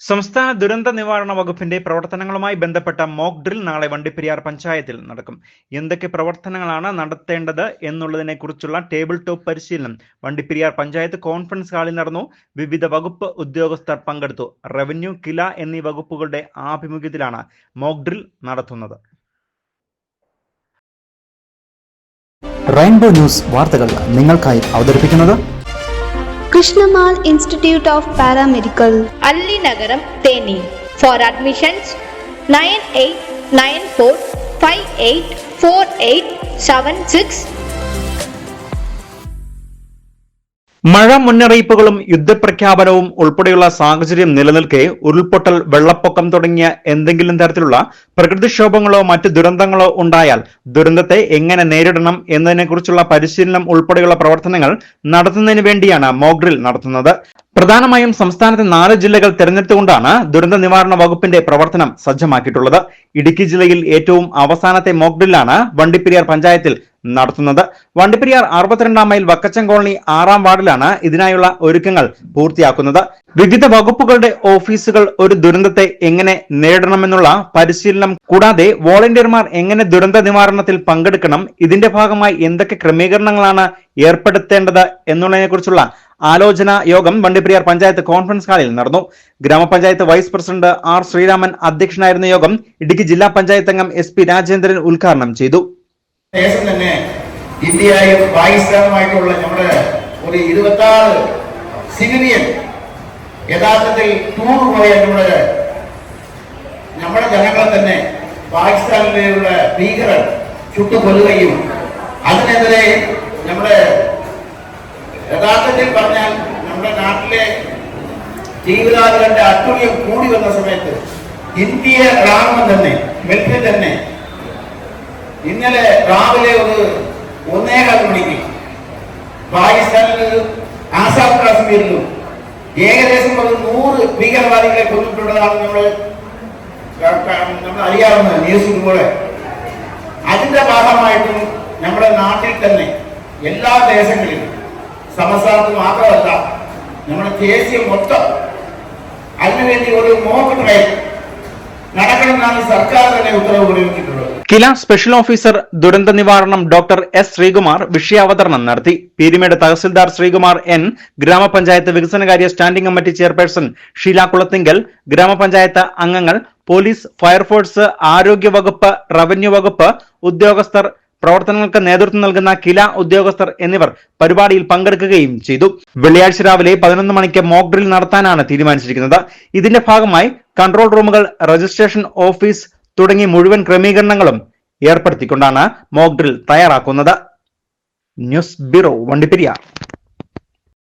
സംസ്ഥാന ദുരന്ത നിവാരണ വകുപ്പിന്റെ പ്രവർത്തനങ്ങളുമായി ബന്ധപ്പെട്ട മോക്ക് ഡ്രിൽ നാളെ വണ്ടിപ്പെരിയാർ പഞ്ചായത്തിൽ നടക്കും. എന്തൊക്കെ പ്രവർത്തനങ്ങളാണ് നടത്തേണ്ടത് എന്നുള്ളതിനെ കുറിച്ചുള്ള ടേബിൾ ടോപ്പ് പരിശീലനം വണ്ടിപ്പെരിയാർ പഞ്ചായത്ത് കോൺഫറൻസ് ഹാളിൽ നടന്നു. വിവിധ വകുപ്പ് ഉദ്യോഗസ്ഥർ പങ്കെടുത്തു. റവന്യൂ കില എന്നീ വകുപ്പുകളുടെ ആഭിമുഖ്യത്തിലാണ് മോക്ക് ഡ്രിൽ നടത്തുന്നത്. റെയിൻബോ ന്യൂസ് വാർത്തകൾ നിങ്ങൾക്കായി അവതരിപ്പിക്കുന്നത് Krishnammal institute of paramedical Allinagaram Theni for admissions nine eight nine four five eight four eight seven six മഴ മുന്നറിയിപ്പുകളും യുദ്ധപ്രഖ്യാപനവും ഉൾപ്പെടെയുള്ള സാഹചര്യം നിലനിൽക്കെ ഉരുൾപൊട്ടൽ വെള്ളപ്പൊക്കം തുടങ്ങിയ എന്തെങ്കിലും തരത്തിലുള്ള പ്രകൃതിക്ഷോഭങ്ങളോ മറ്റ് ദുരന്തങ്ങളോ ഉണ്ടായാൽ ദുരന്തത്തെ എങ്ങനെ നേരിടണം എന്നതിനെക്കുറിച്ചുള്ള പരിശീലനം ഉൾപ്പെടെയുള്ള പ്രവർത്തനങ്ങൾ നടത്തുന്നതിന് വേണ്ടിയാണ് മോഗ്രിൽ നടത്തുന്നത്. പ്രധാനമായും സംസ്ഥാനത്തെ നാല് ജില്ലകൾ തെരഞ്ഞെടുത്തുകൊണ്ടാണ് ദുരന്ത നിവാരണ വകുപ്പിന്റെ പ്രവർത്തനം സജ്ജമാക്കിയിട്ടുള്ളത്. ഇടുക്കി ജില്ലയിൽ ഏറ്റവും അവസാനത്തെ മോക്ഡ്രില്ലാണ് വണ്ടിപ്പെരിയാർ പഞ്ചായത്തിൽ നടത്തുന്നത്. വണ്ടിപ്പെരിയാർ അറുപത്തിരണ്ടാം മൈൽ വക്കച്ചൻ കോളനി ആറാം വാർഡിലാണ് ഇതിനായുള്ള ഒരുക്കങ്ങൾ പൂർത്തിയാക്കുന്നത്. വിവിധ വകുപ്പുകളുടെ ഓഫീസുകൾ ഒരു ദുരന്തത്തെ എങ്ങനെ നേരിടണമെന്നുള്ള പരിശീലനം കൂടാതെ വോളണ്ടിയർമാർ എങ്ങനെ ദുരന്ത നിവാരണത്തിൽ പങ്കെടുക്കണം ഇതിന്റെ ഭാഗമായി എന്തൊക്കെ ക്രമീകരണങ്ങളാണ് ഏർപ്പെടുത്തേണ്ടത് എന്നുള്ളതിനെക്കുറിച്ചുള്ള ആലോചന യോഗം വണ്ടിപ്പെരിയാർ പഞ്ചായത്ത് കോൺഫറൻസ് ഹാളിൽ നടന്നു. ഗ്രാമപഞ്ചായത്ത് വൈസ് പ്രസിഡന്റ് ആർ ശ്രീരാമൻ അധ്യക്ഷനായിരുന്ന യോഗം ഇടുക്കി ജില്ലാ പഞ്ചായത്ത് അംഗം എസ് പി രാജേന്ദ്രൻ ഉദ്ഘാടനം ചെയ്തു. തന്നെ ഇന്ത്യയും പാകിസ്ഥാനുമായിട്ടുള്ള നമ്മുടെ ഒരു ഇരുപത്തി ആറ് യഥാർത്ഥത്തിൽ ടൂർ പോയ നമ്മുടെ നമ്മുടെ ജനങ്ങളെ തന്നെ പാകിസ്ഥാനിലുള്ള ഭീകരർ ചുട്ടുകൊല്ലുകയും അതിനെതിരെ നമ്മുടെ യഥാർത്ഥത്തിൽ പറഞ്ഞാൽ നമ്മുടെ നാട്ടിലെ ജീവിതാദികളുടെ അട്ടുണ്യം കൂടി വന്ന സമയത്ത് ഇന്ത്യ റാമം തന്നെ മിലിറ്ററി തന്നെ. ഇന്നലെ രാവിലെ ഒരു ഒന്നേകാൽ മണിക്ക് പാകിസ്ഥാനിലും ആസാദ് കാശ്മീരിലും ഏകദേശം ഒരു നൂറ് ഭീകരവാദികളെ കൊന്നിട്ടുള്ളതാണ് നമ്മൾ നമ്മൾ അറിയാവുന്ന ന്യൂസ് കൂടെ. ഭാഗമായിട്ടും നമ്മുടെ നാട്ടിൽ തന്നെ എല്ലാ ദേശങ്ങളിലും സംസ്ഥാനത്ത് മാത്രമല്ല നമ്മുടെ ദേശീയം മൊത്തം അതിനുവേണ്ടി ഒരു മോക്ക് ട്രയൽ നടക്കണമെന്നാണ് സർക്കാർ തന്നെ ഉത്തരവ് പുറപ്പെടുവിച്ചിട്ടുള്ളത് കില സ്പെഷ്യൽ ഓഫീസർ ദുരന്ത നിവാരണം ഡോക്ടർ എസ് ശ്രീകുമാർ വിഷയാവതരണം നടത്തി. പീരിമേട് തഹസിൽദാർ ശ്രീകുമാർ എൻ. ഗ്രാമപഞ്ചായത്ത് വികസനകാര്യ standing committee chairperson Sheela Kulathinkal ഗ്രാമപഞ്ചായത്ത് അംഗങ്ങൾ പോലീസ് ഫയർഫോഴ്സ് ആരോഗ്യവകുപ്പ് റവന്യൂ വകുപ്പ് ഉദ്യോഗസ്ഥർ പ്രവർത്തനങ്ങൾക്ക് നേതൃത്വം നൽകുന്ന കില ഉദ്യോഗസ്ഥർ എന്നിവർ പരിപാടിയിൽ പങ്കെടുക്കുകയും ചെയ്തു. വെള്ളിയാഴ്ച രാവിലെ പതിനൊന്ന് മണിക്ക് മോക്ക് ഡ്രിൽ നടത്താനാണ് തീരുമാനിച്ചിരിക്കുന്നത്. ഇതിന്റെ ഭാഗമായി കൺട്രോൾ റൂമുകൾ രജിസ്ട്രേഷൻ ഓഫീസ് തുടങ്ങി മുഴുവൻ ക്രമീകരണങ്ങളും ഏർപ്പെടുത്തിക്കൊണ്ടാണ് മോക്ക് ഡ്രിൽ തയ്യാറാക്കുന്നത്. News bureau Vandiperiyar.